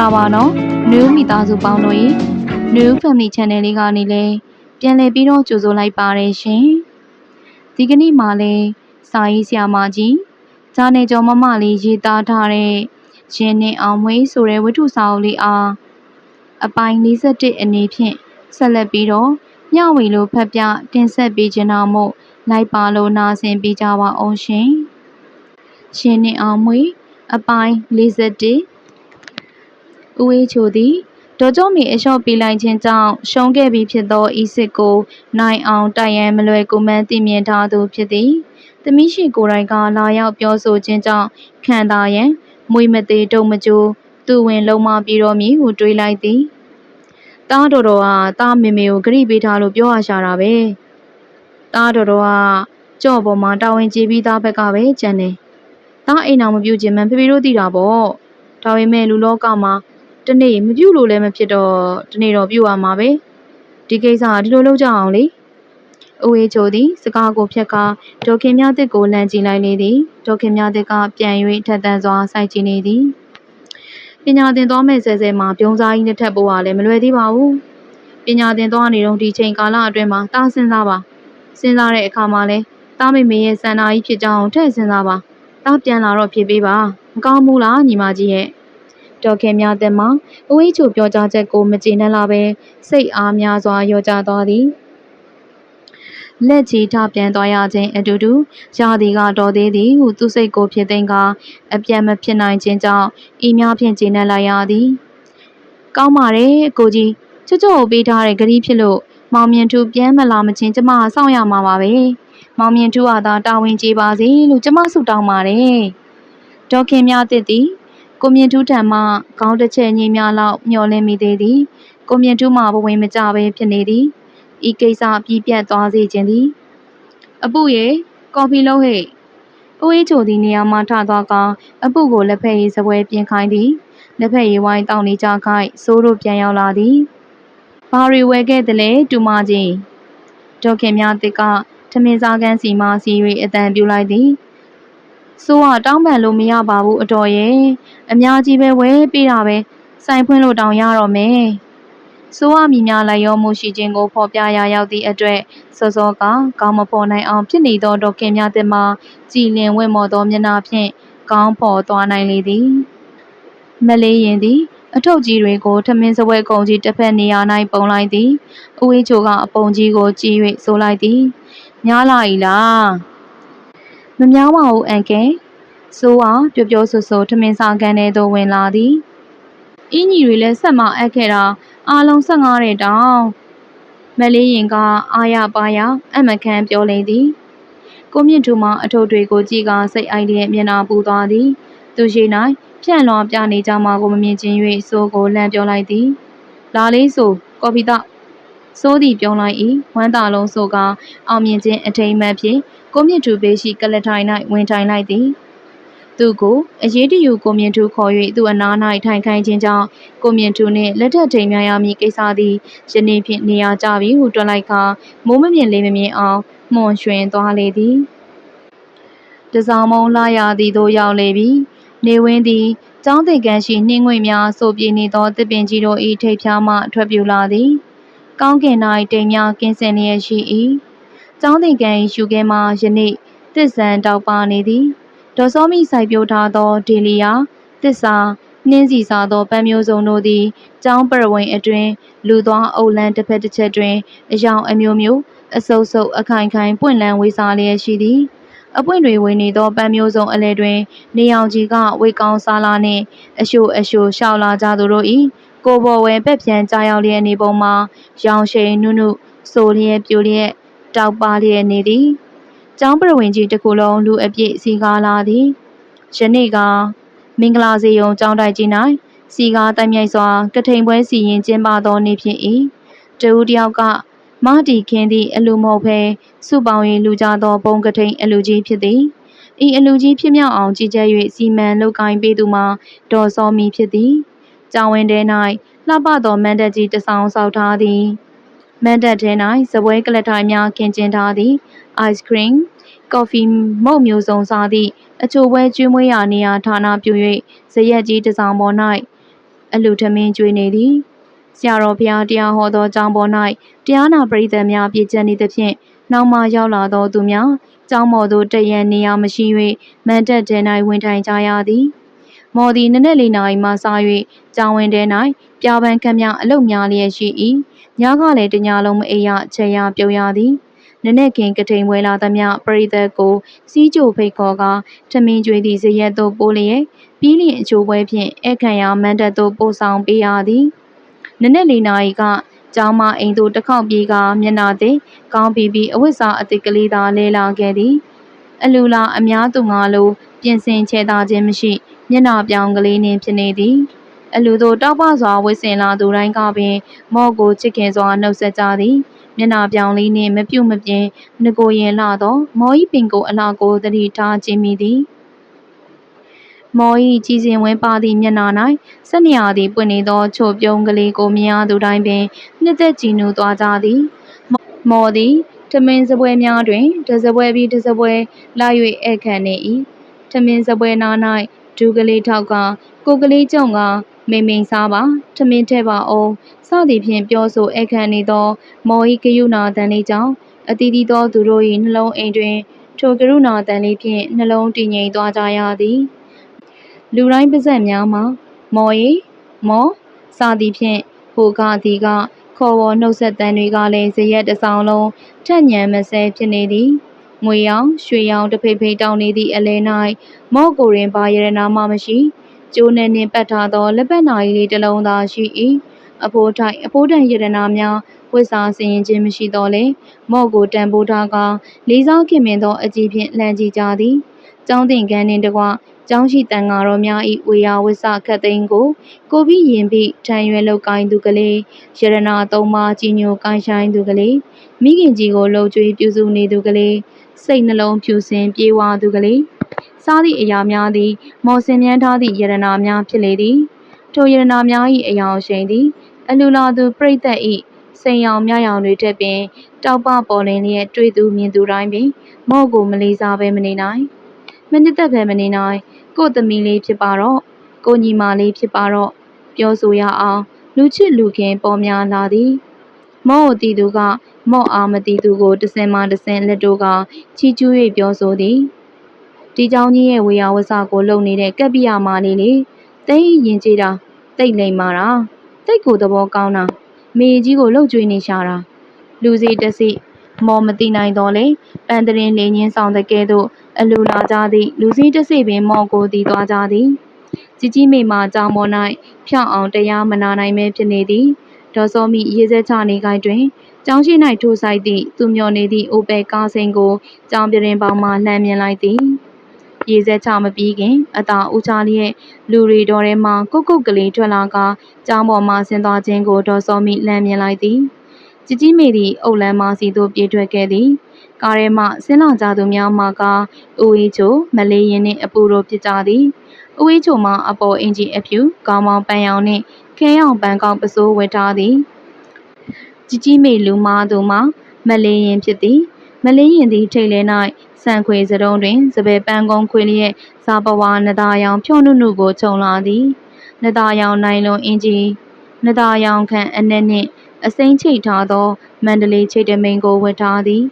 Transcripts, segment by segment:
မင်္ဂလာပါနော် New မိသားစုပေါင်းတို့ရေ New Family Channel လေးကနေလည်းပြန်လည်ပြီးတော့ကြိုဆိုလိုက်ပါတယ်ရှင်ဒီကနေ့မှလည်းစာရေးဆရာမကြီးဇာနေကျော်မမလေးရေးသားထားတဲ့ရှင်နေအောင်မွေးဆိုတဲ့ဝတ္ထုစာအုပ်လေးအားအပိုင်း51အနေဖြင့်ဆက်လက်ပြီးတော့ညဝီလိုဖတ်ပြတင်ဆက်ပေးခြင်းတော်မို့လိုက်ပါလို့နာဆင်ပေးကြပါအောင်ရှင်ရှင်နေအောင်မွေးအပိုင်း51 ဦးအေးချိုသည်ဒေါ်ကျော်မီအလျှော့ပေးလိုက်ခြင်းကြောင့်ရှုံးခဲ့ပြီးဖြစ်သောဤစစ်ကိုနိုင်အောင်တိုက်ရန်မလွယ်ကူမှန်းသိမြင်ထားသူဖြစ်သည်။သမီးရှိကိုယ်တိုင်ကလာရောက်ပြောဆိုခြင်းကြောင့်ခံသာရန်မွေမသေးတုံမကြိုးသူဝင်လုံးမပြီးတော့မည်ဟုတွေးလိုက်သည်။တားတော်တော်ဟာတားမေမေကိုဂရိပေးထားလို့ပြောရရှာတာပဲ။တားတော်တော်ကကြော့ပေါ်မှာတာဝန်ကျေပြီးသားဘက်ကပဲကြံတယ်။တားအိမ်အောင်မပြုတ်ခြင်းမှန်ဖေဖေတို့သိတာပေါ့။ဒါပေမဲ့လူလောကမှာ တနေ့မပြုတ်လို့လည်းမဖြစ်တော့တနေ့တော့ပြုတ်ရမှာပဲဒီကိစ္စဒီလိုလုပ်ကြအောင်လေအဝေးချိုသည်စကားကိုဖြတ်ကာဒေါခင်မြသစ်ကိုလန့်ကြည့်လိုက်လေသည်ဒေါခင်မြသစ်ကပြန်၍ထက်သန်စွာစိုက်ကြည့်နေသည်ပညာသင်သွားမဲ့ဆဲဆဲမှာပြုံးစားကြီးနဲ့ထက်ဖို့ကလည်းမလွယ်သေးပါဘူးပညာသင်သွားနေတော့ဒီချိန်ကာလအတွင်းမှာတားစဉ်းစားပါစဉ်းစားတဲ့အခါမှာလဲတားမိမေရဲ့စန္ဒာကြီးဖြစ်ကြောင်းထည့်စဉ်းစားပါတားပြန်လာတော့ဖြစ်ပေးပါမကောင်းဘူးလားညီမကြီးရဲ့ ဒေါခင်များတဲ့မှာအဝေးချိုပြောကြားချက်ကိုမကျေနပ်လာပဲစိတ်အားများစွာရောကြသွားသည်လက်ချီထပြန်သွားရခြင်းအတူတူရာသီကတော်သေးသည်ဟုသူစိတ်ကိုဖြစ်သိမ်းကအပြတ်မဖြစ်နိုင်ခြင်းကြောင့်ဤများဖြင့်ကျေနပ်လိုက်ရသည်ကောင်းပါတယ်ကိုကြီးချွတ်ချွတ်ကိုပေးထားတဲ့ဂရီးဖြစ်လို့မောင်မြင့်ထူပြန်မလာမချင်းကျမစောင့်ရမှာပါပဲမောင်မြင့်ထူကသာတာဝန်ကျေပါစေလို့ကျမဆုတောင်းပါတယ်ဒေါခင်များတစ်သည် ကိုမြင့်ထူးထံမှခေါင်းတစ်ချက်ညင်းများလောက်မျောလင်းမိသေးသည်ကိုမြင့်ထူးမှဘဝင်မကြပဲဖြစ်နေသည်ဤကိစ္စပြီးပြတ်သွားစေခြင်းသည်အပုရေကော်ဖီလုံးဟဲ့အဝေးချိုသည်နေရာမှထသွားကအပုကိုလက်ဖက်ရည်စပွဲပြင်ခိုင်းသည်လက်ဖက်ရည်ဝိုင်းတောင်းနေကြခိုက်စိုးတို့ပြန်ရောက်လာသည်ဘာရီဝဲခဲ့တယ်လေတူမကြီးဒေါခင်များတစ်ကထမင်းစားကန်းစီမှစီ၍အတန်ပြူလိုက်သည် စိုးကတောင်းပန်လို့မရပါဘူးအတော်ရဲ့အများကြီးပဲဝဲပေးတာပဲစိုင်ဖွင့်လို့တောင်ရတော့မယ်စိုးရမီများလိုက်ရောမှုရှိခြင်းကိုဖော်ပြရာရောက်သည့်အတွက်စောစောကကောင်းမဖော်နိုင်အောင်ဖြစ်နေသောဒေါခင်များတင်မှာကြည်လင်ဝင့်မော်သောမျက်နှာဖြင့်ကောင်းဖော်သွားနိုင်လေသည်မလေးရင်သည်အထုပ်ကြီးတွေကိုထမင်းစပွဲကုံကြီးတစ်ဖက်နေရာ၌ပုံလိုက်သည်အဝေးချိုကအပုံကြီးကိုကြည့်၍ဆိုလိုက်သည်ညားလာ၏လား မများပါဘူးအန်ကယ်ဆိုးအားပျော်ပျော်ဆူဆူထမင်းစားကန်ထဲသို့ဝင်လာသည်အင်းကြီးတွေလည်းဆက်မအပ်ခဲ့တာအားလုံး15တဲ့တောင်မလေးရင်ကအာရပါရအမကန်ပြောလေသည်ကိုမြင့်ထူမှအထုပ်တွေကိုကြည့်ကစိတ်အိုက်တဲ့မျက်နှာပူသွားသည် သူရှိ၌ဖြန့်လွှာပြနေကြမှာကိုမမြင်ချင်း၍စိုးကိုလှမ်းပြောလိုက်သည်လာလေးဆိုကော်ဖီတော့စိုးသည်ပြောလိုက်၏ဝမ်းသာလုံးဆိုကအောင်မြင်ခြင်းအထိမ်းအမှတ်ဖြင့် ကိုမြင့်ထူပေးရှိကလထိုင်၌ဝင်ထိုင်လိုက်သည်သူကိုအရေးတယူကိုမြင့်ထူခေါ်၍သူအနား၌ထိုင်ခိုင်းခြင်းကြောင့်ကိုမြင့်ထူနှင့်လက်ထပ်ထိန်များရမည်ကိစ္စသည်ယနေ့ဖြင့်နေရာကျပြီဟုတွက်လိုက်ခါမိုးမမြင်လေးမမြင်အောင်မွန်ရွှင်သွားလေသည်တစောင်းမုံလာရသည်သို့ရောက်လေပြီနေဝင်းသည်ကျောင်းသိကန်းရှိနှင်းငွေများဆိုပြေနေသောတစ်ပင်ကြီးတို့၏ထိပ်ဖြားမှထွက်ပြူလာသည်ကောင်းကင်၌တိမ်များကင်းစင်လျက်ရှိ၏ ကျောင်းသိကန်း၏ရှုခဲမှယနေ့သစ္ဆန်တောက်ပါနေသည်ဒေါ်စောမိစိုက်ပျိုးထားသောဒေလီယာသစ္စာနှင်းစီစားသောပန်းမျိုးစုံတို့သည်ကျောင်းပရဝိန်အတွင်လူသွားအုပ်လန်းတစ်ဖက်တစ်ချက်တွင်အယောင်အမျိုးမျိုးအဆုပ်ဆုပ်အခိုင်ခိုင်ပွင့်လန်းဝေးစားလျက်ရှိသည်အပွင့်တွေဝင်နေသောပန်းမျိုးစုံအလဲတွင် နေအောင်ကြီးကဝေကောင်းစားလာနှင့်အရှို့အရှို့ရှောက်လာကြသူတို့၏ကိုဘော်ဝဲပက်ပြန်ကြားရောက်လျက်နေပုံမှာရောင်ရှိန်နုနုဆိုလျက်ပြိုလျက် တောက်ပါလျက်နေသည်ကျောင်းပရဝင်းကြီးတစ်ခုလုံးလူအပြည့်စီကားလာသည်ယနေ့ကမင်္ဂလာစေယုံကျောင်းတိုက်ကြီး၌စီကားတိုက်မြိုက်စွာကထိန်ပွဲစီရင်ကျင်းပသောနေ့ဖြစ်၏တဦးတယောက်ကမတီခင်းသည့်အလူမဟုတ်ဘဲစုပေါင်း၍လူကြသောဘုံကထိန်အလူကြီးဖြစ်သည်ဤအလူကြီးဖြစ်မြောက်အောင်ကြီးကြဲ၍စီမံလုပ်ကိုင်ပေးသူမှာဒေါ်စောမီဖြစ်သည်ကျောင်းဝင်းထဲ၌လှပသောမန်တက်ကြီးတဆောင်ဆောက်ထားသည် မန်တက်ထဲ၌စပွဲကလထိုင်များခင်းကျင်းထားသည် ice cream ကော်ဖီမုတ်မျိုးစုံစားသည့်အချိုပွဲကျွေးမွေးရာနေရာဌာနပြု၍ဇရက်ကြီးတစ်ဆောင်ပေါ်၌အလူထမင်းကျွေးနေသည်ဆရာတော်ဘုရားတရားဟောသောကျောင်းပေါ်၌တရားနာပရိသတ်များပြည့်ကျက်နေသဖြင့်နောက်မှရောက်လာသောသူများကျောင်းပေါ်သို့တရံနေရာမရှိ၍မန်တက်တဲ၌ဝင်ထိုင်ကြရသည်မော်သည်နက်နက်လေးနာရီမှစ၍ကျောင်းဝင်တဲ၌ပြာပန်းခန့်များအလုတ်များလျက်ရှိ၏ ညကလည်းတညလုံးမအိပ်ရချေရပြုံးရသည်နနက်ခင်ကထိန်ဝဲလာသမျှပရိသတ်ကိုစီးကြိုဖိတ်ခေါ်ကထမင်းကျွေးသည့်ဇရက်သို့ပိုးလျက်ပြီးလျင်အချိုးပွဲဖြင့်အခမ်းရာမန်တပ်သို့ပို့ဆောင်ပေးရသည်နနက်လေးနာရီကကျောင်းမအိမ်သို့တစ်ခေါက်ပြေးကမျက်နာသည်ကောင်းပြီးပြီးအဝတ်စားအသစ်ကလေးသာလဲလာခဲ့သည်အလူလာအများသူငါလိုပြင်ဆင်ချဲသားခြင်းမရှိမျက်နာပြောင်ကလေးနှင့်ဖြစ်နေသည် အလူတို့တောက်ပစွာဝစ်စင်လာသူတိုင်းကပင် မော့ကိုချစ်ခင်စွာနှုတ်ဆက်ကြသည်မျက်နာပြောင်လေးနှင့်မပြုတ်မပြင်းငကိုရင်လာသော မော်ဤပင်ကိုအလားကိုသတိထားခြင်းမိသည်မော်ဤကြည်စင်ဝင်းပါသည့်မျက်နာ၌ဆက်နေရသည့်ပွင့်နေသောချိုပြုံးကလေးကိုမြင်ရသူတိုင်းပင်နှစ်သက်ကြည်နူးသွားကြသည်မော်သည်ထမင်းစပွဲများတွင်တစပွဲပြီးတစပွဲလာ၍ဧည့်ခံနေ၏ထမင်းစပွဲနား၌ဒူးကလေးထောက်ကကိုကလေးကြုံက မိန်မိန်စားပါထမင်းထဲပါအောင်စသည်ဖြင့်ပြောဆိုဧည့်ခံနေသော မော်ဤကရုဏာတန်လေးကြောင့်အတီးတီသောသူတို့၏နှလုံးအိမ်တွင်ထိုကရုဏာတန်လေးဖြင့်နှလုံးတည်ငြိမ်သွားကြရသည်လူတိုင်းပါဇက်များမှာမော်ရီမော်စသည်ဖြင့်ဟိုကသည်ကခေါ်ဝေါ်နှုတ်ဆက်တန်တွေကလည်းဇရက်တစ်ဆောင်လုံးထက်ညံမဆဲဖြစ်နေသည်ငွေရောင်ရွှေရောင်တဖိတ်ဖိတ်တောင်းနေသည့်အလဲ၌မော့ကိုရင်ပါရရနာမှမရှိ ကျိုးနဲ့နှင့်ပတ်ထားသောလက်ပတ်နာရီလေးတစ်လုံးသာရှိ၏အဖိုးထိုက်အဖိုးတန်ရတနာများဝစ်စားစင်ရင်ခြင်းမရှိတော့လေမော့ကိုတန်ဖိုးထားကလေးစားခင်မင်သောအကြည့်ဖြင့်လှမ်းကြည့်ကြသည်ကျောင်းတင်ကန်းနှင့်တကွကျောင်းရှိတန်ဃာတော်များ၏ဝေယဝစ္စခတ်သိမ်းကို ကိုပြီးရင်ပြီးထံရွယ်လောက်ကိုင်းသူကလေးရတနာသုံးပါးကြီးညိုကိုင်းဆိုင်သူကလေးမိခင်ကြီးကိုလှုပ်ကြွေးပြုစုနေသူကလေးစိတ်နှလုံးဖြူစင်ပြေဝသူကလေး စားသည့်အရာများသည် မော်စင်မြန်းထားသည့်ယရနာများဖြစ်လေသည်ထိုယရနာများ၏အယောင်ရှိန်သည် အလူလာသူပြိသက်၏စိန်ရောင်မြရောင်တွေထက်ပင် တောက်ပပေါ်လင်းလျက်တွေ့သူမြင်သူတိုင်းပင် မော့ကိုမလေးစားဘဲမနေနိုင်မနစ်သက်ပဲမနေနိုင်ကို့သမီးလေးဖြစ်ပါတော့ကိုညီမလေးဖြစ်ပါတော့ပြောဆိုရအောင်လူချစ်လူခင်ပေါ်များလာသည်မော့ကိုတီသူကမော့အားမတီသူကိုတစင်မှတစင်လက်တို့ကချီကျူး၍ပြောဆိုသည် ဒီเจ้าကြီးရဲ့ဝေယဝဆကိုလုံနေတဲ့ကက်ပိယမာလေးလေတိတ်ရင်ကြည်တာတိတ်လိမ်မာတာတိတ်ကိုသဘောကောင်းတာမေကြီးကိုလှုပ်ကြွေးနေရှာတာလူစီတစီမော်မတိနိုင်တော့လေပန်တရင်လေးညင်းဆောင်တဲ့ကဲ့သို့အလူလာကြသည့်လူစည်းတစ်စိပင်မော့ကိုတည်သွားကြသည်ကြီးကြီးမိမာကြောင်ပေါ်၌ဖြောင်းအောင်တရားမနာနိုင်မဲဖြစ်နေသည်ဒေါ်စောမိရေစက်ချနေကိုင်းတွင်ကျောင်းရှိ၌ထိုးဆိုင်သည့်သူမျောနေသည့်အိုပယ်ကားစိန်ကိုကျောင်းပြရင်ပေါင်းမှလှမ်းမြင်လိုက်သည် ရေစက်ချမပြီးခင် အသာဦးချလျက်လူရီတော်ထဲမှကုတ်ကုတ်ကလေးထွက်လာကကျောင်းပေါ်မှဆင်းသွားခြင်းကိုဒေါ်စောမိလှမ်းမြင်လိုက်သည်ကြီးကြီးမေသည်အုပ်လန်းမစီသို့ပြေးထွက်ခဲ့သည်ကားထဲမှဆင်းလာကြသူများမှာကဦးဝေးချိုမလေးရင်နှင့်အပူတို့ဖြစ်ကြသည်ဦးဝေးချိုမှာအပေါ်အင်ဂျီအဖြူကောင်းမောင်ပန်းရောင်နှင့်ခဲရောင်ပန်းကောက်ပစိုးဝတ်ထားသည်ကြီးကြီးမေလူမားသူမှာမလေးရင်ဖြစ်သည်မလေးရင်သည်ထိတ်လဲ၌ ဆန်ခွေစတုံးတွင်စပယ်ပန်းကုန်းခွေလျက်ဇာပဝါနဒါရောင်ဖြော့နုနုကိုခြုံလာသည်နဒါရောင်နိုင်လွန်အင်ဂျီနဒါရောင်ခန့်အနက်နှင့်အစိမ့်ချိတ်ထားသောမန္တလေးချိတ်တမိန်ကိုဝတ်ထားသည်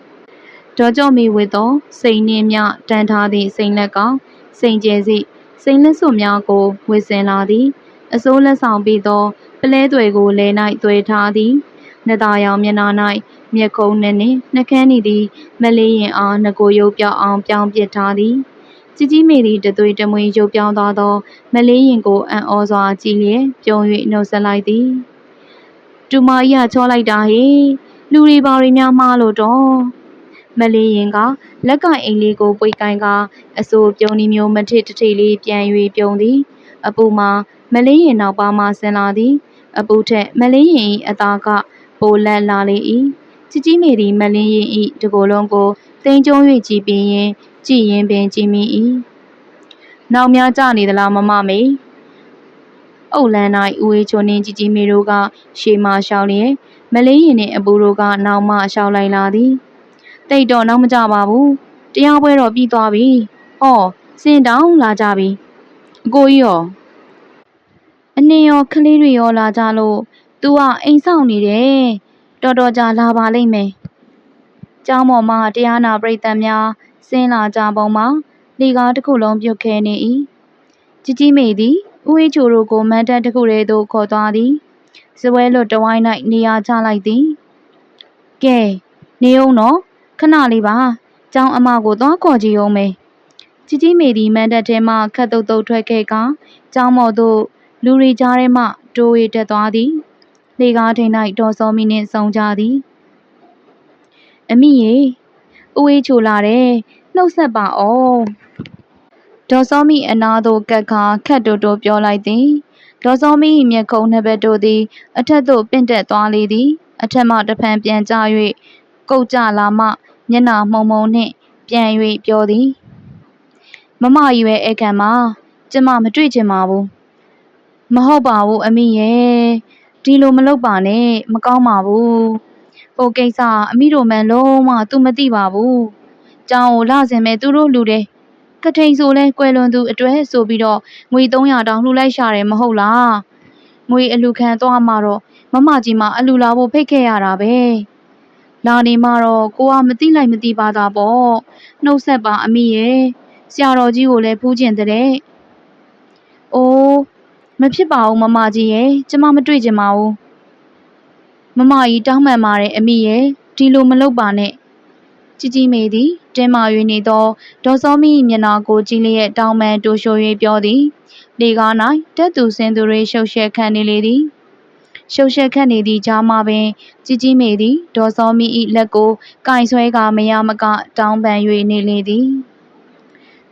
ဒေါ်ကြော့မီဝတ်သောစိန်နှင်းမြတန်ထားသည့်စိန်လက်ကစိန်ကျဲစီစိန်လက်စွပ်များကိုဝတ်ဆင်လာသည်အစိုးလက်ဆောင်ပြီးသောပလဲသွယ်ကိုလဲ၌သွဲထားသည် နတာရောင်မျက်နှာ၌မျက်ခုံးနှင့်နှကန်းနေသည် မလေးရင်အားငကိုရုပ်ပြောင်းအောင်ပြောင်းပစ်ထားသည်ကြီးကြီးမေသည်တသွေးတမွေရုပ်ပြောင်းသွားသော မလေးရင်ကိုအံ့ဩစွာကြည့်လျက်ပြုံ၍နှုတ်ဆက်လိုက်သည်တူမကြီးကချောလိုက်တာဟေလူတွေဘာတွေများမှားလို့တော့မလေးရင်ကလက်ကအိမ်လေးကိုပွေကိုင်းကအစိုးပြုံဒီမျိုးမထစ်တထိတ်လေးပြန်၍ပြုံသည်အပူမှာမလေးရင်နောက်ပါမှဆင်းလာသည် အပူထက်မလေးရင်၏အသားက ပိုလက်လာလေ၏ជីជីမေသည်မလင်းရင်၏တကိုယ်လုံးကိုတိမ်ကျုံ၍ကြည်ပြင်းရင်ကြည်ရင်ပင်ကြည်မိ၏နောက်များကြနေသလားမမမေအုတ်လန်း၌ဦးဝေးချိုနှင်းជីជីမေတို့ကရှေးမှရှောက်လျက်မလေးရင်နှင့်အပူတို့ကနောက်မှရှောက်လိုက်လာသည်တိတ်တော့နောက်မကြပါဘူးတရားပွဲတော့ပြီးသွားပြီဟောစင်တောင်းလာကြပြီအကိုကြီးရော အနင်ရောကလေးတွေရောလာကြလို့ ။သူကအိမ်စောင့်နေတယ်။တော်တော်ကြာလာပါလိမ့်မယ်။ကျောင်းပေါ်မှ တရားနာပရိသတ်များ ဆင်းလာကြပုံမှာ လှေကားတစ်ခုလုံး ပြုတ်ခဲနေ၏။ကြီးကြီးမေသည် ဦးအေးချိုတို့ကို မဏ္ဍပ်တစ်ခုထဲသို့ ခေါ်သွားသည်။စားပွဲလွတ်တဝိုက်၌နေရာချလိုက်သည်။ကဲ နေဦးနော်။ခဏလေးပါ။ကျောင်းအမကို သွားခေါ်ကြည့်ဦးမယ်။ကြီးကြီးမေသည် မဏ္ဍပ်ထဲမှ ခပ်သုတ်သုတ်ထွက်ခဲ့ကာ ကျောင်းပေါ်သို့ လူတွေကြားထဲမှ တိုး၍တက်သွားသည် လေကားထိန်၌ဒေါ်စောမီနှင့်ဆုံကြသည်အမိရေဦးအေးချိုလာတယ်နှုတ်ဆက်ပါအောင်ဒေါ်စောမီအနာသို့ကပ်ခါခတ်တိုးတိုးပြောလိုက်သည်ဒေါ်စောမီမျက်ခုံးနှစ်ဘက်တို့သည် အထက်သို့ပင့်တက်သွားလေသည် အထက်မှတဖန်ပြန်ကျ၍ကုတ်ကြလာမှမျက်နှာမှုံမှုံနှင့် ပြန်၍ပြောသည်မမကြီးပဲအခမ်းမှာကျမမတွေ့ချင်ပါဘူးမဟုတ်ပါဘူးအမိရဲ့ ဒီလိုမလုပ်ပါနဲ့ မကောင်းပါဘူးဟိုကိစ္စအမိတို့မှန်လုံးဝသူမသိပါဘူးကြောင်ကိုလာစင်မဲ့သူတို့လူတယ်ကထိန်ဆိုလဲကွယ်လွန်သူအတွဲဆိုပြီးတော့ငွေ300တောင်လှူလိုက်ရှာတယ်မဟုတ်လားငွေအလူခံသွားမှတော့မမကြီးမအလူလာဖို့ဖိတ်ခဲ့ရတာပဲလာနေမှတော့ကိုကမသိလိုက်မသိပါတာပေါ့နှုတ်ဆက်ပါအမိရဲ့ဆရာတော်ကြီးကိုလည်းဖူးကျင်တဲ့။အိုး မဖြစ်ပါဘူးမမကြီးရဲ့ကျမမတွေ့ချင်ပါဘူး။မမကြီးတောင်းပန်ပါတယ်အမိရဲ့ဒီလိုမလုပ်ပါနဲ့။ជីជីမေသည်တင်းမာ၍နေသောဒေါ်စောမီမျက်နှာကိုကြည့်လျက်တောင်းပန်တိုးရှို၍ပြောသည်။လေကား၌တက်သူစင်သူတွေရှုပ်ရှက်ခံနေလေသည်။ရှုပ်ရှက်ခတ်နေသည့်ကြားမှာပင်ကြီးကြီးမေသည်ဒေါ်စောမီ၏လက်ကိုကင်ဆွဲကာမရမကတောင်းပန်၍နေလေသည်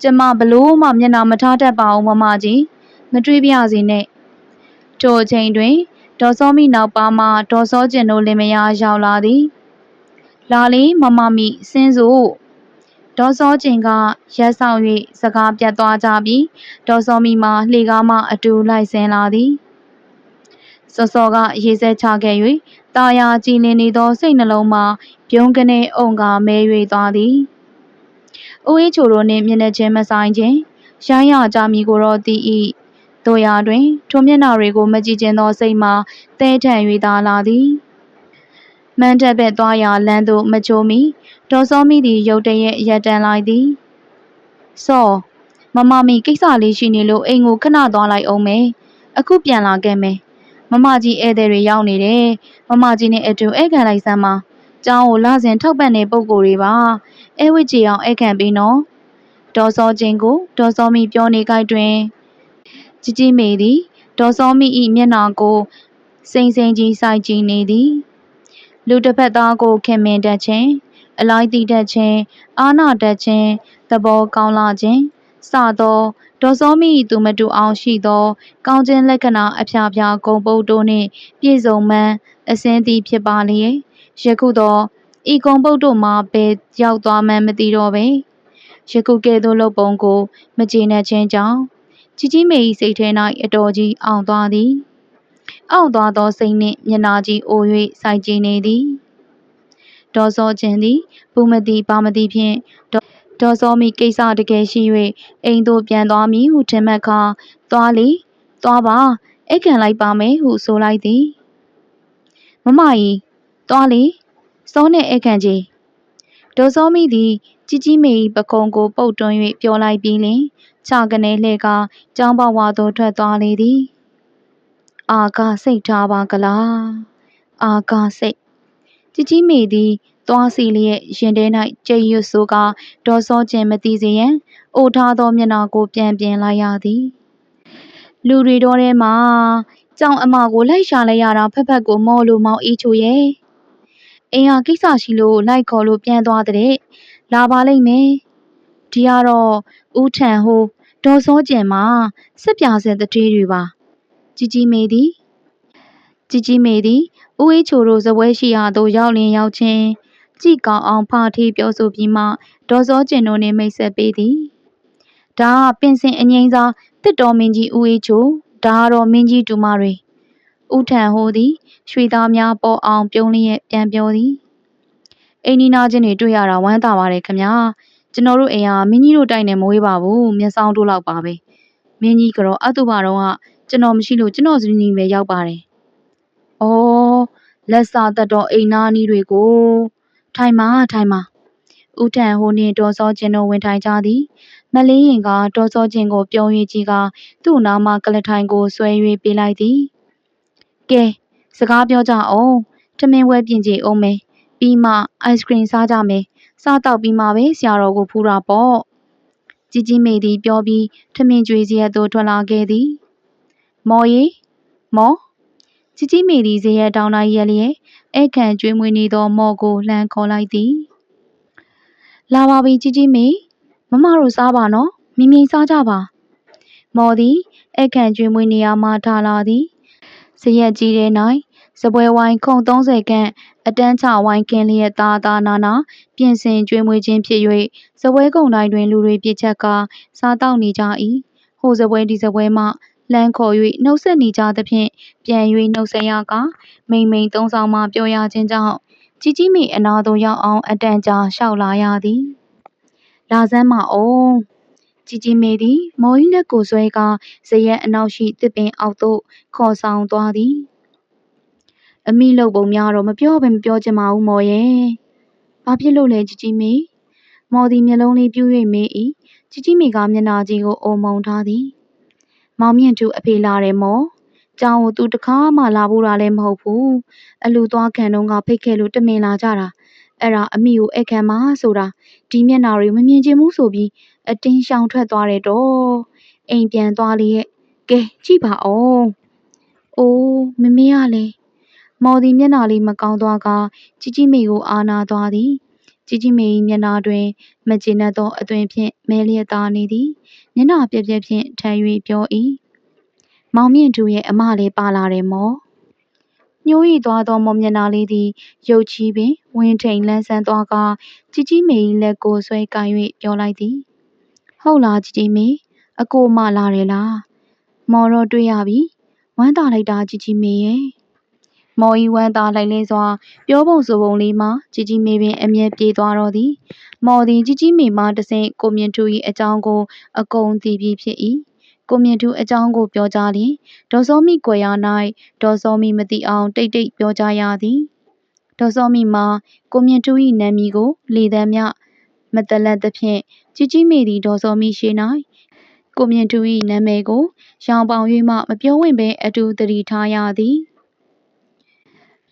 ကျမဘလို့မှမျက်နှာမထားတတ်ပါဘူးမမကြီး မတွေးပြစေနဲ့ထိုအချိန်တွင်ဒေါ်စောမီနောက်ပါမှဒေါ်စောကျင်တို့လင်မယားရောက်လာသည်လာလေမမမီစင်းစို့ဒေါ်စောကျင်ကရက်ဆောင်၍စကားပြတ်သွားကြပြီးဒေါ်စောမီမှလှေကားမှအတူလိုက်ဆင်းလာသည်စောစောကရေစက်ချခဲ့၍တာယာကြည်လင်နေသောစိတ်နှလုံးမှာပြုံးကနေအုံကမဲ၍သွားသည်။ဦးအေးချိုတို့နှင့်မျက်နှာချင်းမဆိုင်ခြင်းရိုင်းရကြမည်ကိုတော့သိ၏။ တို့ရာတွင်ထိုမျက်နှာတွေကိုမကြည့်ခြင်းသောစိတ်မှာတဲထန်၍သာလာသည်။မန်းတက်ဘက်သွားရာလမ်းသို့မချိုမီဒေါ်စောမိသည်ရုတ်တရက်ရက်တန်လိုက်သည်။စောမမမီကိစ္စလေးရှိနေလို့အိမ်ကိုခဏသွားလိုက်အောင်မယ်။အခုပြန်လာခဲ့မယ်။မမကြီးဧည့်သည်တွေရောက်နေတယ်။မမကြီးနဲ့အတူဧည့်ခံလိုက်စမ်းပါ။ကျောင်းကိုလာစဉ်ထောက်ပံ့တဲ့ပုံကိုယ်တွေပါ။အဲဝစ်ကြည်အောင်ဧည့်ခံပေးနော်။ဒေါ်စောချင်းကိုဒေါ်စောမီပြောနေကြတွင် ကြီးကြီးမေသည်ဒေါ်စောမီ၏မျက်နှာကိုစိမ့်စိမ့်ကြီးစိုက်ကြည့်နေသည်။လူတစ်ဖက်သားကိုခင်မင်တတ်ခြင်းအလိုက်တိတတ်ခြင်းအာနာတတ်ခြင်းသဘောကောင်းလာခြင်းစသောဒေါ်စောမီသူမတူအောင်ရှိသော ကောင်းခြင်းလက္ခဏာအဖျားဖျားဂုံပုတ်တို့နှင့်ပြည့်စုံမှန်အစင်းသည်ဖြစ်ပါလျက်ယခုတော့ဤဂုံပုတ်တို့မှာဘယ်ရောက်သွားမှန်းမသိတော့ပဲယခုကဲ့သို့လုပ်ပုံကို မကျေနပ်ခြင်းကြောင့် ကြီးကြီးမေ၏စိတ်ထဲ၌အတော်ကြီးအောင်သွားသည်အောင့်သွားသောစိတ်နှင့်မျက်နာကြီးအို၍စိုက်ကြည့်နေသည်ဒေါ်စောခြင်းသည်ဘူမတိပါမတိဖြင့်ဒေါ်စောမိကိစ္စတကယ်ရှိ၍အိမ်သို့ပြန်သွားမည်ဟုထင်မှတ်ခါသွားလီသွားပါအိတ်ခံလိုက်ပါမယ်ဟုဆိုလိုက်သည်မမကြီးသွားလေစောနှင့်အိတ်ခံကြီးဒေါ်စောမိသည်ជីជីမေ၏ပခုံးကိုပုတ်တွန်း၍ပြောလိုက်ပြီးလင် ခြာကနေလှဲ့ကကျောင်းပေါဝါသို့ထွက်သွားလေသည်အာကစိတ်ထားပါကလားအာကစိတ်ជីជីမေသည်သွားစီလျက်ရင်ထဲ၌ကြိတ်ရွတ်ဆိုကဒေါ်စောကျင်မသိစေရန်အိုထားသောမျက်နှာကိုပြန်ပြင်လိုက်ရသည်လူတွေတော်ထဲမှာကြောင်အမကိုလိုက်ရှာလိုက်ရတာဖက်ဖက်ကိုမော်လို့မောင်အေးချိုရဲ့အိမ်ဟာကိစ္စရှိလို့လိုက်ခေါ်လို့ပြန်သွားတဲ့လာပါလိမ့်မယ်ဒီကတော့ဦးထန်ဟို ဒေါ်စောကျင်မှာစစ်ပြဆက်တတိတွေပါជីជីမေသည်ជីជីမေသည်ဦးအေးချိုတို့ဇပွဲရှိရာသို့ရောက်လင်ရောက်ချင်းကြည်ကောင်းအောင်ဖာထေးပြောဆိုပြီးမှဒေါ်စောကျင်တို့နှင့်မိတ်ဆက်ပေးသည်ဒါကပင်စင်အငိမ့်စားတစ်တော်မင်းကြီးဦးအေးချိုဒါကတော့မင်းကြီးတူမတွေဥထံဟိုသည်ရွှေသားများပေါ်အောင်ပြုံးလျက်ပြန်ပြောသည်အိမ်နီးနားချင်းတွေတွေ့ရတာဝမ်းသာပါတယ်ခမညာ ကျွန်တော်တို့အိမ်ဟာမင်းကြီးတို့တိုက်နေမဝေးပါဘူးမျက်စောင်းတို့လောက်ပါပဲမင်းကြီးကတော့အတုပါတော့ကကျွန်တော်မရှိလို့ကျွန်တော်စီနီပဲရောက်ပါတယ်။အော်လက်စာသက်တော်အိမ်နာနီးတွေကိုထိုင်ပါထိုင်ပါဦးထံဟိုနှင့်ဒေါ်စောကျင်တို့ဝင်ထိုင်ကြသည်မလင်းရင်ကဒေါ်စောကျင်ကိုပြုံး၍ကြီးကသူ့နားမှကလထိုင်ကိုဆွဲ၍ပေးလိုက်သည်ကဲစကားပြောကြအောင်ထမင်းဝဲပြင်ကြည့်အောင်မယ်ပြီးမှအိုက်စခရင်စားကြမယ် စားတော့ပြီးမှပဲဆရာတော်ကိုဖူးတာပေါ့ជីជីမေသည်ပြောပြီးထမင်းကြွေစရက်သို့ထွက်လာခဲ့သည်မော်ရီမော်ជីជីမေသည်ဇရက်တောင်းလိုက်ရက်လျက်ဧကန်ကျွေးမွေးနေသောမော်ကိုလှမ်းခေါ်လိုက်သည်လာပါပြီជីជីမေမမတို့စားပါနော်မြင်မြင်စားကြပါမော်သည်ဧကန်ကျွေးမွေးနေရာမှထားလာသည်ဇရက်ကြီးတဲ့၌စပွဲဝိုင်းခုံ30ခန့် အတန်းချဝိုင်းကင်းလျက်သားသားနာနာပြင်ဆင်ကျွေးမွေးခြင်းဖြစ်၍စပွဲကုံတိုင်းတွင်လူတွေပြစ်ချက်ကစားတောက်နေကြ၏ဟိုစပွဲဒီစပွဲမှလမ်းခေါ်၍နှုတ်ဆက်နေကြသဖြင့်ပြန်၍နှုတ်ဆက်ရကမိန်မိန်သုံးဆောင်မှပြောရခြင်းကြောင့်ကြီးကြီးမိအနာသို့ရောက်အောင် အတန်ကြာလျှောက်လာရသည်လာစမ်းမအောင်ကြီးကြီးမေသည်မော်ဤလက်ကိုဆွဲကာဇရက်အနောက်ရှိတစ်ပင်အောက်သို့ခေါ်ဆောင်သွားသည် အမိလုပ်ပုံများတော့မပြောဘဲမပြောချင်ပါဘူးမော်ရဲ့ဘာဖြစ်လို့လဲကြီးကြီးမေမော်သည်မျက်လုံးလေးပြူး၍မေး၏ကြီးကြီးမေကမျက်နှာကြီးကိုအုံမုံထားသည်မောင်မြင့်သူအဖေလာတယ်မော်ကျောင်းကိုသူတခါမှလာဖို့တာလည်းမဟုတ်ဘူးအလူသွားခံတော့ကဖိတ်ခဲ့လို့တမင်လာကြတာအဲ့ဒါအမိကိုအခမ်းမဆိုတာဒီမျက်နှာတွေမမြင်ချင်ဘူးဆိုပြီးအတင်းရှောင်ထွက်သွားတယ်တော့အိမ်ပြန်သွားလေရဲ့ကဲကြည့်ပါဦးအိုးမမေကလည်း မော်သည် မျက်နှာလေး မကောင်းသွားကာ ကြီးကြီးမေကို အားနားသွားသည်။ကြီးကြီးမေ၏မျက်နှာတွင် မကျေနပ်သော အသွင်ဖြင့် မဲလျက်သာနေသည်။မျက်နှာပျက်ပျက်ဖြင့် ထန်၍ပြော၏။"မောင်မြင့်ထူးရဲ့ အစ်မလည်း ပါလာတယ်မော်"ညှိုးရိသွားသော မော်မျက်နှာလေးသည် ရုတ်ချည်းပင် ဝင့်ထိန်လန်းဆန်းသွားကာ ကြီးကြီးမေ၏လက်ကို ဆွဲကိုင်၍ပြောလိုက်သည်။"ဟုတ်လား ကြီးကြီးမေ၊အစ်ကိုအစ်မ လာတယ်လား။မော်တော့ တွေ့ရပြီ။ဝမ်းသာလိုက်တာ ကြီးကြီးမေရယ် မော်ဤဝမ်းသာလိုက်လဲစွာပြောပုံဆိုပုံလေးမှာជីជីမေပင်အမျက်ပြေးသွားတော့သည်မော်သည်ជីជីမေမှတဆင့်ကိုမြင့်ထူ၏အကြောင်းကို အကုန်သိပြီးဖြစ်၏ကိုမြင့်ထူအကြောင်းကိုပြောကြလျင်ဒေါ်စောမိကွယ်ရ၌ဒေါ်စောမိမသိအောင်တိတ်တိတ်ပြောကြရသည်ဒေါ်စောမိမှာကိုမြင့်ထူ၏နာမည်ကိုလေသံမြမတလက်သဖြင့်ជីជីမေသည်ဒေါ်စောမိရှိ၌ကိုမြင့်ထူ၏နာမည်ကိုရောင်ပေါင်၍မှမပြောဝင်ဘဲအတူတတိထားရသည်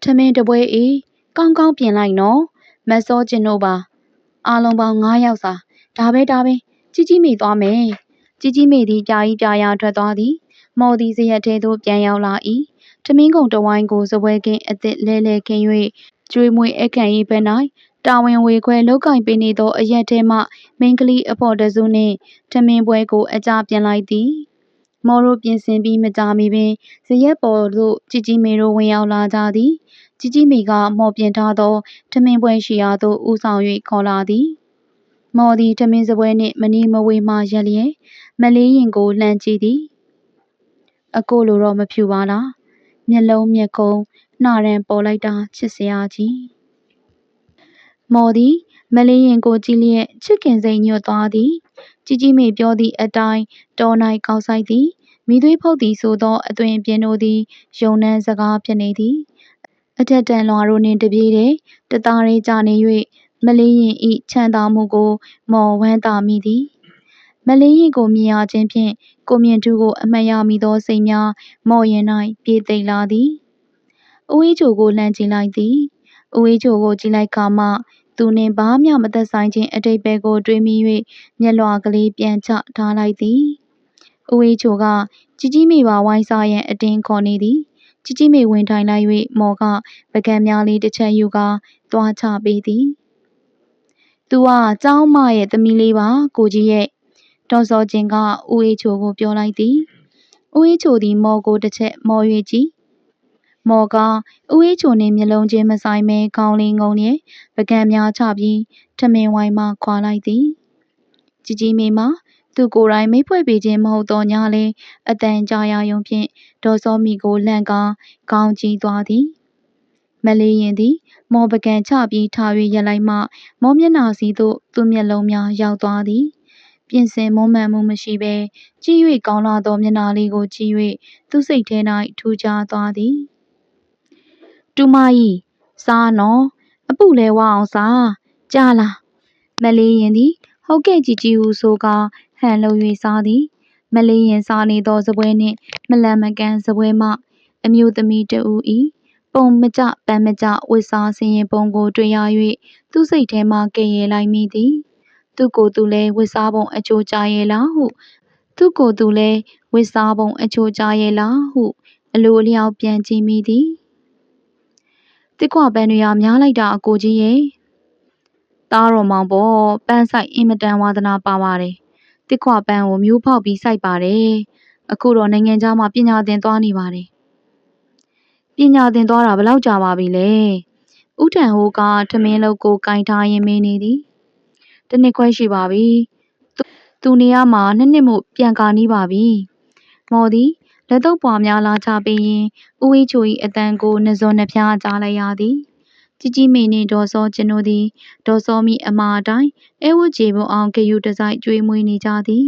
ထမင်းတပွဲအေးကောင်းကောင်းပြင်လိုက်နော်မတ်စောကျင်တို့ပါအားလုံးပေါင်း9ယောက်စာဒါပဲဒါပဲကြီးကြီးမိသွားမယ်ကြီးကြီးမိသည်ပြာကြီးပြာရာထွက်သွားသည်မော်သည်ဇရက်ထဲသို့ပြန်ရောက်လာ၏ထမင်းကုန်တဝိုင်းကိုစပွဲကင်းအသစ်လဲလဲခင်း၍ကျွေးမွေးအခန့်၏ဘက်၌တာဝန်ဝေခွဲလောက်ကင်ပေးနေသောအရက်ထဲမှမင်းကလေးအဖော်တစုနှင့်ထမင်းပွဲကိုအကြပြန်လိုက်သည် မော်တို့ပြင်ဆင်ပြီးမကြမီပင်ဇရက်ပေါ်သို့ជីជីမေတို့ဝင်ရောက်လာကြသည်ជីជីမေကမော်ပြင်ထားသောထမင်းပွဲရှိရာသို့ဦးဆောင်၍ခေါ်လာသည်မော်သည်ထမင်းစပွဲနှင့်မနီမဝေမှရက်လျက်မလေးရင်ကိုလှမ်းကြည့်သည်အကိုလိုတော့မဖြူပါလားမျက်လုံးမျက်ခုံးနှာရန်ပေါ်လိုက်တာချစ်စရာကြီးမော်သည် မလေးရင်ကိုကြည့်လျက်ချစ်ခင်စိတ်ညွတ်သွားသည်ជីជីမေပြောသည့်အတိုင်းတော်၌ကောက်ဆိုင်သည်မိသွေးဖုတ်သည်ဆိုသောအသွင်ပြင်းတို့သည်ယုံနှံစကားဖြစ်နေသည်အထက်တန်လွာတို့နှင့်တပြေးတည်းတသားရဲကြနေ၍မလေးရင်ဤချမ်းသာမှုကို မော်ဝမ်းသာမိသည်မလေးရင်ကိုမြင်ရခြင်းဖြင့်ကိုမြင့်ထူးကိုအမှတ်ရမိသောစိတ်များမော်ရင်၌ပြေးသိပ်လာသည်။ဦးအေးချိုကိုလှမ်းကြည့်လိုက်သည်။ဦးအေးချိုကိုကြည့်လိုက်ခါမှ သူနှင့်ဘာမျှမသက်ဆိုင်ခြင်းအတိတ်ပဲကိုတွေးမိ၍မျက်လွှာကလေးပြန်ချထားလိုက်သည်။ဦးအေးချိုကជីជីမိပါဝိုင်းစားရန်အတင်းခေါ်နေသည်။ជីជីမိဝင်ထိုင်လိုက်၍မော်ကပကံများလေးတစ်ချက်ယူကာသွားချပေးသည်။သူကကျောင်းမရဲ့သမီးလေးပါကိုကြီးရဲ့ဒေါ်စောကျင်ကဦးအေးချိုကိုပြောလိုက်သည်။ဦးအေးချိုသည်မော်ကိုတစ်ချက်မော်၍ကြည့် မော်ကဦးအေးချိုနှင့်မျက်လုံးချင်းမဆိုင်မဲခေါင်းလေးငုံလျက်ပကံများချပြီးထမင်းဝိုင်းမှခွာလိုက်သည်။ជីជីမေမသူကိုယ်တိုင်မိဖွဲ့ပေးခြင်းမဟုတ်သောညလဲအတန်ကြာရယုံဖြင့်ဒေါ်စောမီကိုလှန့်ကားခေါင်းကြီးသွားသည်။မလေးရင်သည် မော်ပကံချပြီးထား၍ရက်လိုက်မှ မော်မျက်နှာစီသို့သူ့မျက်လုံးများရောက်သွားသည်။ပြပြင်ဆင်မွမ်းမံမှုမရှိဘဲကြည့်၍ကောင်းလာသောမျက်နှာလေးကိုကြည့်၍သူစိတ်ထဲ၌ထူခြားသွားသည် တူမကြီးစားနော်အပုလဲဝအောင်စားကြာလားမလေးရင်သည်ဟုတ်ကဲ့ကြည်ကြည်ဟုဆိုကာဟန်လုံ၍စားသည်မလေးရင်စားနေသောစပွဲနှင့်မလန်မကန်စပွဲမှအမျိုးသမီးတဦး၏ပုံမကျပန်းမကျဝစ်စားဆင်းရင်ပုံကိုတွေ့ရ၍သူစိတ်ထဲမှကဲ့ရဲ့လိုက်မိသည်သူကိုယ်သူလည်းဝစ်စားပုံအချိုးကြရဲ့လားဟုသူကိုယ်သူလည်းဝစ်စားပုံအချိုးကြရဲ့လားဟုအလိုအလျောက်ပြန်ကြည့်မိသည် တစ်ခွပန်းတွေဟာများလိုက်တာအကိုကြီးရဲ့သားတော်မောင်ပေါ့ပန်းဆိုင်အင်မတန်ဝါသနာပါပါတယ်တစ်ခွပန်းကိုမျိုးဖောက်ပြီးစိုက်ပါတယ်အခုတော့နိုင်ငံခြားမှာပညာသင်သွားနေပါတယ်ပညာသင်သွားတာဘယ်လောက်ကြာပါပြီလဲဥထံဟိုကထမင်းလုပ်ကိုကင်ထားရင်မင်းနေသည်တနစ်ခွဲရှိပါပြီသူနေရမှာနှစ်နှစ်မို့ပြန်ကာနီးပါပြီမော်သည် လက်တော့ပွားများလာချပေးရင်ဦးဝေးချို၏အတန်ကိုနှစွန်နှဖျားကြားလိုက်ရသည်ជីជីမေနှင့်ဒေါ်စောကျွန်တို့သည်ဒေါ်စောမိအမာအတိုင်းအဲဝတ်ကြေပုံအောင်ဂယူတစိုက်ကြွေးမွေးနေကြသည်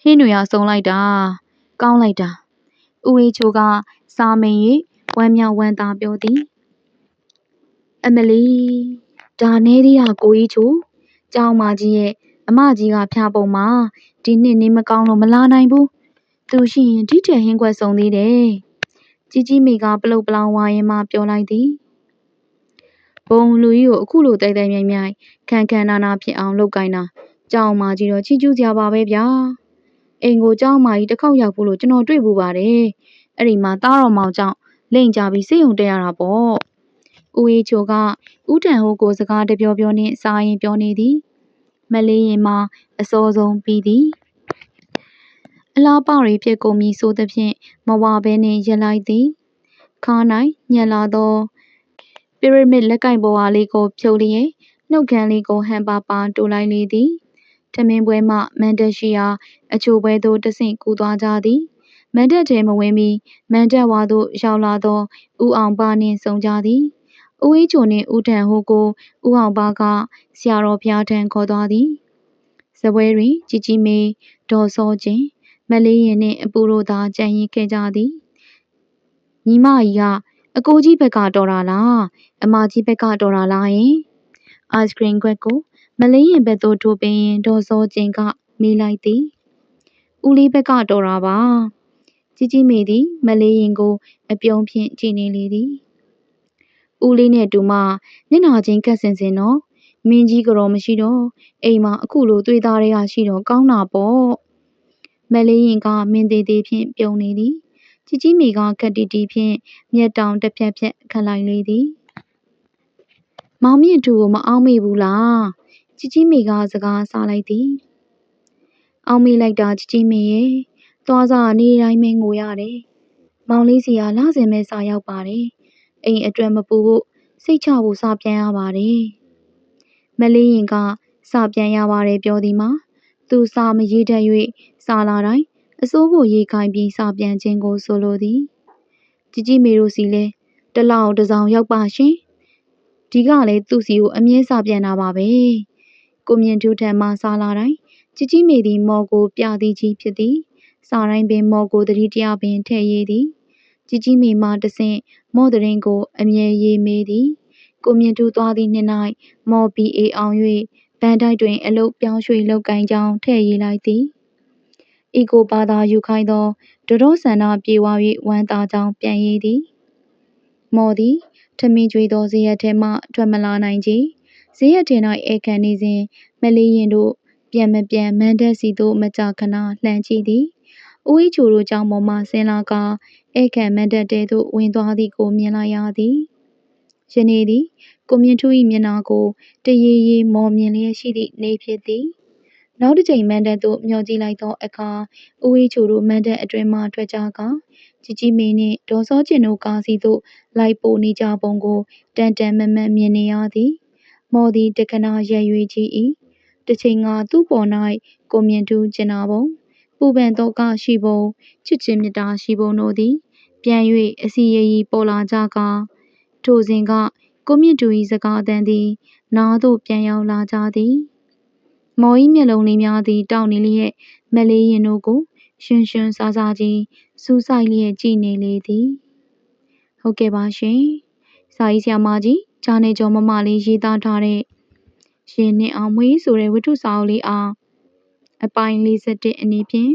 ဟင်းတွေရဆုံးလိုက်တာကောင်းလိုက်တာဦးဝေးချိုကစားမိန်၍ဝမ်းမြောက်ဝမ်းသာပြောသည်အမလီဒါနေသေးတာကိုကြီးချိုကျောင်းမကြီးရဲ့အမကြီးကဖျားပုံမှာဒီနှစ်နေမကောင်းလို့မလာနိုင်ဘူး သူရှိရင်ဒီထက်ဟင်းခွက်ဆုံးသေးတယ်ကြီးကြီးမိကပလုတ်ပလောင်ဝါရင်မှပြောလိုက်သည်ဘုံလူကြီးကိုအခုလိုတိုက်တိုက်မြိုင်မြိုင်ခံခံနာနာဖြစ်အောင်လုပ်ကိုင်းတာကြောင်မကြီးတော့ချီကျူးကြပါပဲဗျာအိမ်ကိုကြောင်မကြီးတစ်ခေါက်ရောက်ဖို့လို့ကျွန်တော်တွေ့ပူပါတယ်အဲ့ဒီမှာသားတော်မောင်ကြောင့်လိမ့်ကြပြီးစိတ်ုံတက်ရတာပေါ့ဦးအေးချိုကဥတန်ဟိုကိုစကားတပြောပြောနဲ့စာရင်ပြောနေသည်မလေးရင်မှာအစောဆုံးပြီးသည် အလားပရီဖြစ်ကုန်ပြီဆိုသဖြင့်မဝဘဲနှင့်ရက်လိုက်သည်ခါ၌ညက်လာသောပီရမစ်လက်ကင်ပေါ်ဟာလေးကိုဖြုတ်လျက်နှုတ်ခမ်းလေးကိုဟန်ပါပါတိုးလိုက်လေသည်ထမင်းပွဲမှမန်တက်ရှိရာအချိုပွဲသို့တဆင့်ကူသွားကြသည်မန်တက်ထဲမဝင်မီမန်တက်ဝါသို့ရောက်လာသောဦးအောင်ပါနှင့်ဆုံကြသည်ဦးဝေးချိုနှင့်ဦးထံဟိုကိုဦးအောင်ပါကဆရာတော်ဘုရားထံခေါ်သွားသည်စပွဲတွင်ជីជីမေဒေါ်စောချင်း မလေးရင်နှင့်အပူတို့သာကြံရင်ခဲ့ကြသည်ညီမကြီးကအကိုကြီးဘက်ကတော်တာလားအမကြီးဘက်ကတော်တာလားယင် ice cream ခွက်ကိုမလေးရင်ဘက်သို့ထိုးပင်ဒေါ်စောချင်းကမေးလိုက်သည်ဦးလေးဘက်ကတော်တာပါကြီးကြီးမေသည်မလေးရင်ကို အပြုံးဖြင့်ကြည်နေလေသည်ဦးလေးနဲ့တူမမျက်နှာချင်းကပ်စင်စင်တော့မင်းကြီးကတော့မရှိတော့အိမ်မှာအခုလိုသွေးသားတွေကရှိတော့ကောင်းတာပေါ့ မလေးရင်ကမင်းသေးသေးဖြင့်ပြုံနေသည်ကြည်ကြီးမီကကတ်တီတီဖြင့်မျက်တောင်တစ်ဖြက်ဖြက်ခလိုက်လေသည်မောင်မြင့်သူကိုမအောင်မေဘူးလားကြည်ကြီးမီကစကားဆလိုက်သည်အောင်မေလိုက်တာကြည်ကြီးမီရဲ့သွားစားနေတိုင်းမင်းငိုရတယ်မောင်လေးစီကလာစင်မဲ့စာရောက်ပါတယ်အိမ်အတွက်မပူဖို့စိတ်ချဖို့စာပြန်ရပါတယ်မလေးရင်ကစာပြန်ရပါတယ်ပြောသည်မှာသူစာမရေးတတ် စာလာတိုင်းအစိုးဖို့ရေးခိုင်းပြီးစာပြန်ခြင်းကိုဆိုလိုသည်ကြည်ကြည်မေတို့စီလဲတလောက်တစောင်ရောက်ပါရှင်ဒီကလည်းသူ့စီကိုအမြင့်စာပြန်တာပါပဲကိုမြင့်ထူးထံမှစာလာတိုင်းကြည်ကြည်မေသည်မော်ကိုပြသည်ကြီးဖြစ်သည်စာတိုင်းပင်မော်ကိုတတိတရပင်ထည့်ရေးသည်ကြည်ကြည်မေမှတဆင့်မော်တရင်ကို အမြဲရေးမေးသည်ကိုမြင့်ထူးသွားသည့်နှစ်၌မော်ပီအေအောင်၍ဗန်တိုက်တွင် အလုတ်ပြောင်းရွှေ့လုပ်ကိုင်ကြောင်းထည့်ရေးလိုက်သည် ဤကိုဘာသာယူခိုင်းသောဒရောဆန္ဒပြေဝ၍ဝမ်းသာကြောင်းပြန်ရည်သည်မော်သည်ထမင်းကျွေးသောဇရက်ထဲမှထွက်မလာနိုင်ကြဇရက်ထဲ၌ဧကန်နေစဉ်မလေးရင်တို့ပြန်မပြန်မန်းတက်စီသို့မကြခဏလှမ်းကြည့်သည်ဦးဤချိုတို့ကြောင့်ပေါ်မှဆင်းလာကဧကန်မန်းတက်တဲသို့ဝင်သွားသည်ကိုမြင်လိုက်ရသည်ယနေ့သည်ကိုမြင့်ထူး၏မျက်နှာကိုတရေရေမော်မြင်လျက်ရှိသည့်နေ့ဖြစ်သည် နောက်တစ်ချိန်မန်တပ်သို့မျှော်ကြည့်လိုက်သောအခါဦးဝေးချိုတို့မန်တပ်အတွင်မှထွက်ကြကជីជីမင်းနှင့်ဒေါ်စောကျင်တို့ကားစီသို့လိုက်ပို့နေကြပုံကိုတန်တန်မမတ်မြင်နေရသည်မော်သည်တခဏရက်၍ကြည့်၏တစ်ချိန်ကသူ့ပေါ်၌ကိုမြင့်ထူးကျင်နာပုံပူပန်တော့ကရှိပုံချစ်ချင်းမြတ်တာရှိပုံတို့သည် ပြန်၍အစီရည်ပေါ်လာကြကထိုစဉ်ကကိုမြင့်တူ၏စကားအတန်သည် နားသို့ပြန်ရောက်လာကြသည် မော်ဤမျက်လုံးလေးများသည် တောက်နေလျက်မလေးရင်တို့ကိုရှင်ရှင်စားစားကြီး စူးဆိုင်လျက်ကြည်နေလေသည်ဟုတ်ကဲ့ပါရှင်စာရေးဆရာမကြီးဂျာနေကျော်မမလေးရေးသားထားတဲ့ရှင်နှင့်အောင်မွေးဆိုတဲ့ဝတ္ထုစာအုပ်လေးအားအပိုင်း51အနေဖြင့်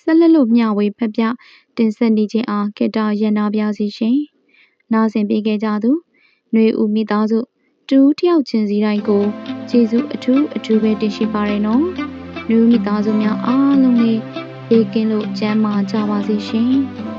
ဆက်လက်လို့မျှဝေဖက်ပြတင်ဆက်နေခြင်းအားကေတာရန်နာပြစီရှင်နားဆင်ပေးခဲ့ကြသူຫນွေဦးမိသားစုတူတယောက်ချင်းစီတိုင်းကို ကျေးဇူးအထူးအထူးပဲတင်ရှိပါရနော်။နှွေဦးမိသားစုများအားလုံးလေးဘေးကင်းလို့ကျန်းမာကြပါစေရှင်။